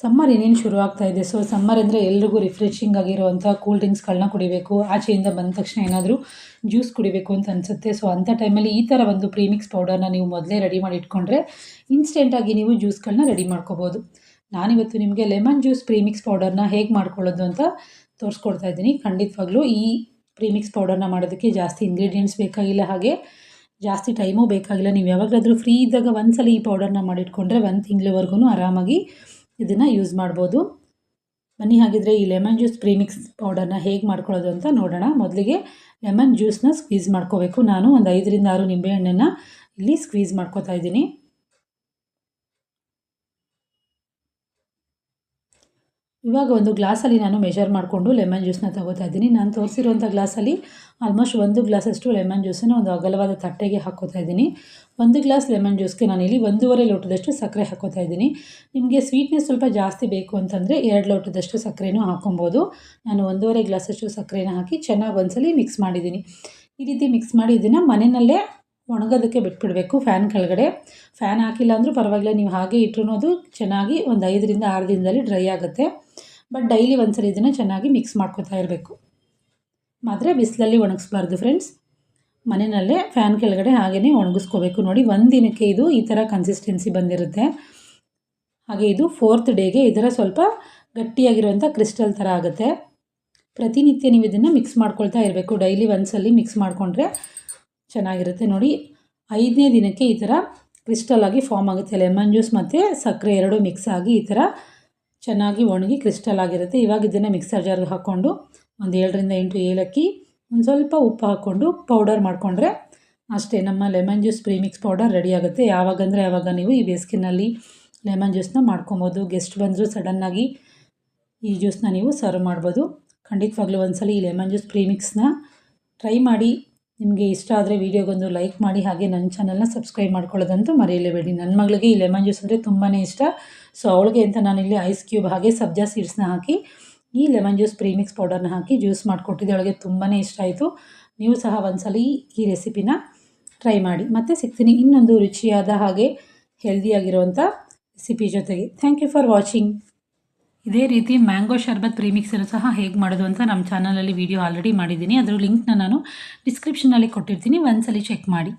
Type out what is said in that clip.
Summer ಏನೇನು ಶುರು ಆಗ್ತಾ ಇದೆ? ಸೊ ಸಮ್ಮರ್ ಅಂದರೆ ಎಲ್ರಿಗೂ ರಿಫ್ರೆಶಿಂಗ್ ಆಗಿರುವಂಥ ಕೂಲ್ ಡ್ರಿಂಕ್ಸ್ಗಳನ್ನ ಕುಡಿಬೇಕು. ಆಚೆಯಿಂದ ಬಂದ ತಕ್ಷಣ ಏನಾದರೂ ಜ್ಯೂಸ್ ಕುಡಿಬೇಕು ಅಂತ ಅನಿಸುತ್ತೆ. ಸೊ ಅಂಥ ಟೈಮಲ್ಲಿ ಈ ಥರ ಒಂದು ಪ್ರೀಮಿಕ್ಸ್ ಪೌಡರ್ನ ನೀವು ಮೊದಲೇ ರೆಡಿ ಮಾಡಿ ಇಟ್ಕೊಂಡ್ರೆ ಇನ್ಸ್ಟೆಂಟಾಗಿ ನೀವು ಜ್ಯೂಸ್ಗಳನ್ನ ರೆಡಿ ಮಾಡ್ಕೋಬೋದು. ನಾನಿವತ್ತು ನಿಮಗೆ ಲೆಮನ್ ಜ್ಯೂಸ್ ಪ್ರೀಮಿಕ್ಸ್ ಪೌಡರ್ನ ಹೇಗೆ ಮಾಡ್ಕೊಳ್ಳೋದು ಅಂತ ತೋರಿಸ್ಕೊಡ್ತಾ ಇದ್ದೀನಿ. ಖಂಡಿತವಾಗ್ಲೂ ಈ ಪ್ರೀಮಿಕ್ಸ್ ಪೌಡರ್ನ ಮಾಡೋದಕ್ಕೆ ಜಾಸ್ತಿ ಇಂಗ್ರೀಡಿಯೆಂಟ್ಸ್ ಬೇಕಾಗಿಲ್ಲ. ಹಾಗೆ ಜಾಸ್ತಿ ಟೈಮೂ ಬೇಕಾಗಿಲ್ಲ. ನೀವು ಯಾವಾಗಲಾದರೂ ಫ್ರೀ ಇದ್ದಾಗ ಒಂದ್ಸಲ ಈ ಪೌಡರ್ನ ಮಾಡಿಟ್ಕೊಂಡ್ರೆ ಒಂದು ತಿಂಗಳವರೆಗೂ ಆರಾಮಾಗಿ ಇದನ್ನು ಯೂಸ್ ಮಾಡ್ಬೋದು. ಬನ್ನಿ, ಹಾಗಿದ್ರೆ ಈ ಲೆಮನ್ ಜ್ಯೂಸ್ ಪ್ರೀಮಿಕ್ಸ್ ಪೌಡರ್ನ ಹೇಗೆ ಮಾಡ್ಕೊಳ್ಳೋದು ಅಂತ ನೋಡೋಣ. ಮೊದಲಿಗೆ ಲೆಮನ್ ಜ್ಯೂಸ್ನ ಸ್ಕ್ವೀಸ್ ಮಾಡ್ಕೋಬೇಕು. ನಾನು ಒಂದು ಐದರಿಂದ ಆರು ನಿಂಬೆಹಣ್ಣನ್ನು ಇಲ್ಲಿ ಸ್ಕ್ವೀಸ್ ಮಾಡ್ಕೋತಾ ಇದ್ದೀನಿ. ಇವಾಗ ಒಂದು ಗ್ಲಾಸಲ್ಲಿ ನಾನು ಮೆಷರ್ ಮಾಡಿಕೊಂಡು ಲೆಮನ್ ಜ್ಯೂಸನ್ನ ತಗೋತಾ ಇದ್ದೀನಿ. ನಾನು ತೋರಿಸಿರುವಂಥ ಗ್ಲಾಸಲ್ಲಿ ಆಲ್ಮೋಸ್ಟ್ ಒಂದು ಗ್ಲಾಸಷ್ಟು ಲೆಮನ್ ಜ್ಯೂಸನ್ನು ಒಂದು ಅಗಲವಾದ ತಟ್ಟೆಗೆ ಹಾಕೋತಾ ಇದ್ದೀನಿ. ಒಂದು ಗ್ಲಾಸ್ ಲೆಮನ್ ಜ್ಯೂಸ್ಗೆ ನಾನಿಲ್ಲಿ ಒಂದೂವರೆ ಲೋಟದಷ್ಟು ಸಕ್ಕರೆ ಹಾಕೋತಾ ಇದ್ದೀನಿ. ನಿಮಗೆ ಸ್ವೀಟ್ನೆಸ್ ಸ್ವಲ್ಪ ಜಾಸ್ತಿ ಬೇಕು ಅಂತಂದರೆ ಎರಡು ಲೋಟದಷ್ಟು ಸಕ್ಕರೆನೂ ಹಾಕೊಬೋದು. ನಾನು ಒಂದೂವರೆ ಗ್ಲಾಸಷ್ಟು ಸಕ್ಕರೆನ ಹಾಕಿ ಚೆನ್ನಾಗಿ ಒಂದ್ಸಲಿ ಮಿಕ್ಸ್ ಮಾಡಿದ್ದೀನಿ. ಈ ರೀತಿ ಮಿಕ್ಸ್ ಮಾಡಿ ಇದನ್ನು ಮನೆಯಲ್ಲೇ ಒಣಗೋದಕ್ಕೆ ಬಿಟ್ಬಿಡಬೇಕು ಫ್ಯಾನ್ ಕೆಳಗಡೆ. ಫ್ಯಾನ್ ಹಾಕಿಲ್ಲ ಅಂದರೂ ಪರವಾಗಿಲ್ಲ, ನೀವು ಹಾಗೆ ಇಟ್ಟರು ಅದು ಚೆನ್ನಾಗಿ ಒಂದು ಐದರಿಂದ ಆರು ದಿನದಲ್ಲಿ ಡ್ರೈ ಆಗುತ್ತೆ. ಬಟ್ ಡೈಲಿ ಒಂದ್ಸರಿ ಇದನ್ನು ಚೆನ್ನಾಗಿ ಮಿಕ್ಸ್ ಮಾಡ್ಕೊತಾ ಇರಬೇಕು. ಮಾತ್ರ ಬಿಸಿಲಲ್ಲಿ ಒಣಗಿಸ್ಬಾರ್ದು ಫ್ರೆಂಡ್ಸ್ ಮನೆಯಲ್ಲೇ ಫ್ಯಾನ್ ಕೆಳಗಡೆ ಹಾಗೆಯೇ ಒಣಗಿಸ್ಕೋಬೇಕು. ನೋಡಿ, ಒಂದು ದಿನಕ್ಕೆ ಇದು ಈ ಥರ ಕನ್ಸಿಸ್ಟೆನ್ಸಿ ಬಂದಿರುತ್ತೆ. ಹಾಗೆ ಇದು ಫೋರ್ತ್ ಡೇಗೆ ಇದರ ಸ್ವಲ್ಪ ಗಟ್ಟಿಯಾಗಿರುವಂಥ ಕ್ರಿಸ್ಟಲ್ ಥರ ಆಗುತ್ತೆ. ಪ್ರತಿನಿತ್ಯ ನೀವು ಇದನ್ನು ಮಿಕ್ಸ್ ಮಾಡ್ಕೊಳ್ತಾ ಇರಬೇಕು. ಡೈಲಿ ಒಂದ್ಸಲಿ ಮಿಕ್ಸ್ ಮಾಡಿಕೊಂಡ್ರೆ ಚೆನ್ನಾಗಿರುತ್ತೆ. ನೋಡಿ, ಐದನೇ ದಿನಕ್ಕೆ ಈ ಥರ ಕ್ರಿಸ್ಟಲ್ ಆಗಿ ಫಾರ್ಮ್ ಆಗುತ್ತೆ. ಲೆಮನ್ ಜ್ಯೂಸ್ ಮತ್ತು ಸಕ್ಕರೆ ಎರಡು ಮಿಕ್ಸ್ ಆಗಿ ಈ ಥರ ಚೆನ್ನಾಗಿ ಒಣಗಿ ಕ್ರಿಸ್ಟಲ್ ಆಗಿರುತ್ತೆ. ಇವಾಗ ಇದನ್ನು ಮಿಕ್ಸರ್ ಜಾರ್ಗೆ ಹಾಕ್ಕೊಂಡು ಒಂದು ಏಳರಿಂದ ಎಂಟು ಏಲಕ್ಕಿ, ಒಂದು ಸ್ವಲ್ಪ ಉಪ್ಪು ಹಾಕ್ಕೊಂಡು ಪೌಡರ್ ಮಾಡಿಕೊಂಡ್ರೆ ಅಷ್ಟೇ, ನಮ್ಮ lemon juice premix powder ready ಆಗುತ್ತೆ. ಯಾವಾಗಂದರೆ ಯಾವಾಗ ನೀವು ಈ ಬೇಸಿಗೆನಲ್ಲಿ ಲೆಮನ್ ಜ್ಯೂಸನ್ನ ಮಾಡ್ಕೊಬೋದು. ಗೆಸ್ಟ್ ಬಂದರೂ ಸಡನ್ನಾಗಿ ಈ ಜ್ಯೂಸನ್ನ ನೀವು ಸರ್ವ್ ಮಾಡ್ಬೋದು. ಖಂಡಿತವಾಗ್ಲೂ ಒಂದ್ಸಲ ಈ ಲೆಮನ್ ಜ್ಯೂಸ್ ಪ್ರೀಮಿಕ್ಸ್ನ ಟ್ರೈ ಮಾಡಿ ನಿಮಗೆ ಇಷ್ಟ ಆದರೆ ವೀಡಿಯೋಗೊಂದು ಲೈಕ್ ಮಾಡಿ ಹಾಗೆ ನನ್ನ ಚಾನಲ್ನ ಸಬ್ಸ್ಕ್ರೈಬ್ ಮಾಡ್ಕೊಳ್ಳೋದಂತೂ ಮರೆಯಲೇಬೇಡಿ. ನನ್ನ ಮಗಳಿಗೆ ಈ ಲೆಮನ್ ಜ್ಯೂಸ್ ಅಂದರೆ ತುಂಬಾ ಇಷ್ಟ. ಸೊ ಅವಳಿಗೆ ಅಂತ ನಾನಿಲ್ಲಿ ಐಸ್ ಕ್ಯೂಬ್ ಹಾಗೆ ಸಬ್ಜಾ ಸೀಡ್ಸ್ನ ಹಾಕಿ, ಈ ಲೆಮನ್ ಜ್ಯೂಸ್ ಪ್ರೀಮಿಕ್ಸ್ ಪೌಡರ್ನ ಹಾಕಿ ಜ್ಯೂಸ್ ಮಾಡಿಕೊಟ್ಟಿದ್ದೆ. ಅವಳಿಗೆ ತುಂಬಾ ಇಷ್ಟ ಆಯಿತು. ನೀವು ಸಹ ಒಂದ್ಸಲ ಈ ರೆಸಿಪಿನ ಟ್ರೈ ಮಾಡಿ. ಮತ್ತೆ ಸಿಗ್ತೀನಿ ಇನ್ನೊಂದು ರುಚಿಯಾದ ಹಾಗೆ ಹೆಲ್ದಿಯಾಗಿರುವಂಥ ರೆಸಿಪಿ ಜೊತೆಗೆ. ಥ್ಯಾಂಕ್ ಯು ಫಾರ್ ವಾಚಿಂಗ್ ಇದೇ ರೀತಿ ಮ್ಯಾಂಗೋ ಶರ್ಬತ್ ಪ್ರೀಮಿಕ್ಸನ್ನು ಸಹ ಹೇಗೆ ಮಾಡೋದು ಅಂತ ನಮ್ಮ ಚಾನಲಲ್ಲಿ ವೀಡಿಯೋ ಆಲ್ರೆಡಿ ಮಾಡಿದ್ದೀನಿ. ಅದರ ಲಿಂಕ್ನ ನಾನು ಡಿಸ್ಕ್ರಿಪ್ಷನಲ್ಲಿ ಕೊಟ್ಟಿರ್ತೀನಿ. ಒಂದ್ಸಲಿ ಚೆಕ್ ಮಾಡಿ.